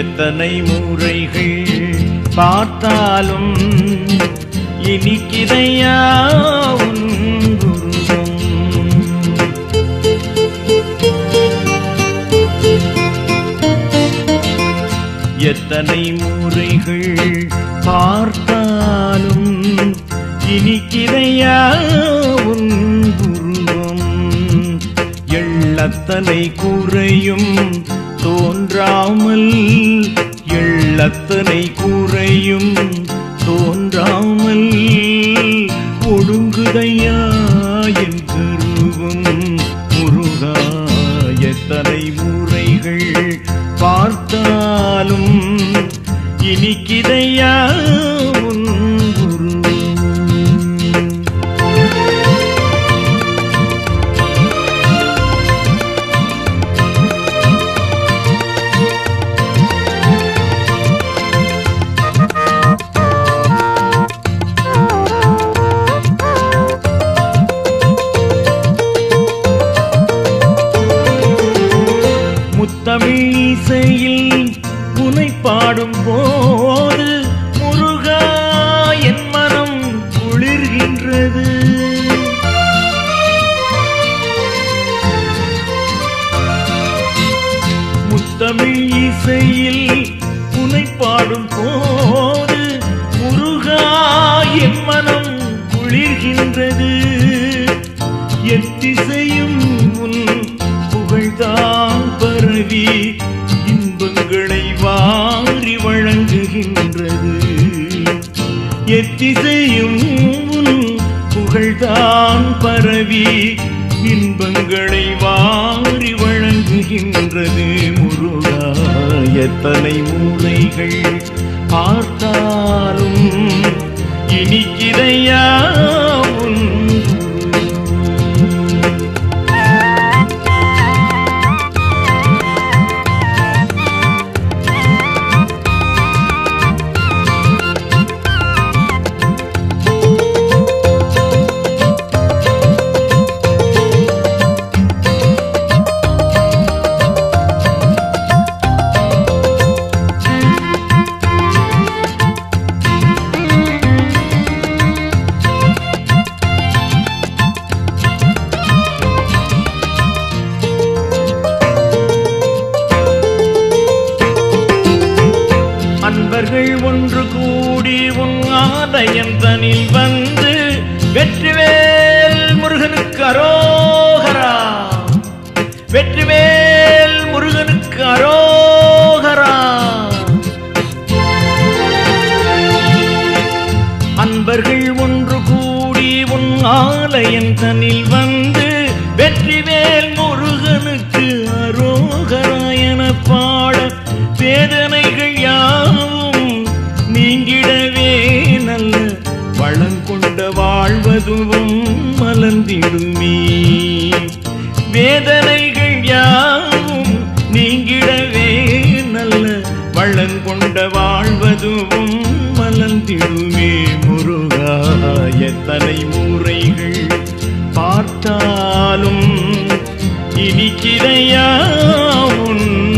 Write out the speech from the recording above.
எத்தனை முறைகள் பார்த்தாலும் இனிக்கிறையா உன் உருவம் எத்தனை முறைகள் பார்த்தாலும் இனிக்கிறையா உன் குருவம் எள்ளத்தனை குறையும் தோன்றாமல் எள்ளத்தனை குறையும் தோன்றாமல் ஒடுங்குதையா என் கருவும் முருகா எத்தனை முறைகள் பார்த்தாலும் இனிக்கிதையா முத்தமிழ் உனை பாடும் போது முருகா என் மனம் குளிர்கின்றது. முத்தமிழ் இசையில் உனை பாடும் போது முருகா என் மனம் குளிர்கின்றது. எத்திசையும் புகழ்தான் பரவி இன்பங்களை வாரி வழங்குகின்றது முருகா. எத்தனை மூளைகள் பார்த்தாலும் இனிக்கிறையா அன்பர்கள் ஒன்று கூடி உன் ஆலயம் தனில் வந்து வெற்றிவேல் முருகனுக்கு அரோகரா. வெற்றிவேல் முருகனுக்கு அரோகரா. அன்பர்கள் ஒன்று கூடி உன் ஆலயம் தனில் வந்து வெற்றிவேல் முருகனுக்கு அரோகராயன பாட வேதனைகள் யாவும் நீங்கிடவே நல்ல வளங்கொண்ட வாழ்வதுவும் மலர்ந்திடுமே. வேதனைகள் யாவும் நீங்கிடவே நல்ல வளங்கொண்ட வாழ்வதுவும் மலர்ந்திடுமே. முருகா எத்தனை முறைகள் பார்த்தாலும் இனிக்கிறையா உன்